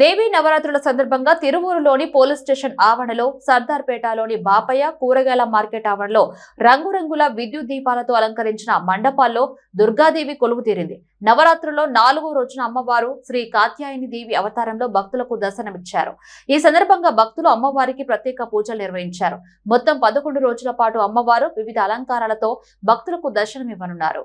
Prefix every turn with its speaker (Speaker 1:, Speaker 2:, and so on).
Speaker 1: దేవీ నవరాత్రుల సందర్భంగా తిరువూరులోని police station ఆవరణలో సర్దార్పేటలోని బాపయ్య కూరగాయల మార్కెట్ ఆవరణలో రంగురంగుల విద్యుత్ దీపాలతో అలంకరించిన మండపాల్లో దుర్గాదేవి కొలువు తీరింది. నవరాత్రుల్లో నాలుగో రోజున అమ్మవారు శ్రీ కాత్యాయని దేవి అవతారంలో భక్తులకు దర్శనమిచ్చారు. ఈ సందర్భంగా భక్తులు అమ్మవారికి ప్రత్యేక పూజలు నిర్వహించారు. మొత్తం పదకొండు రోజుల పాటు అమ్మవారు వివిధ అలంకారాలతో భక్తులకు దర్శనమివ్వనున్నారు.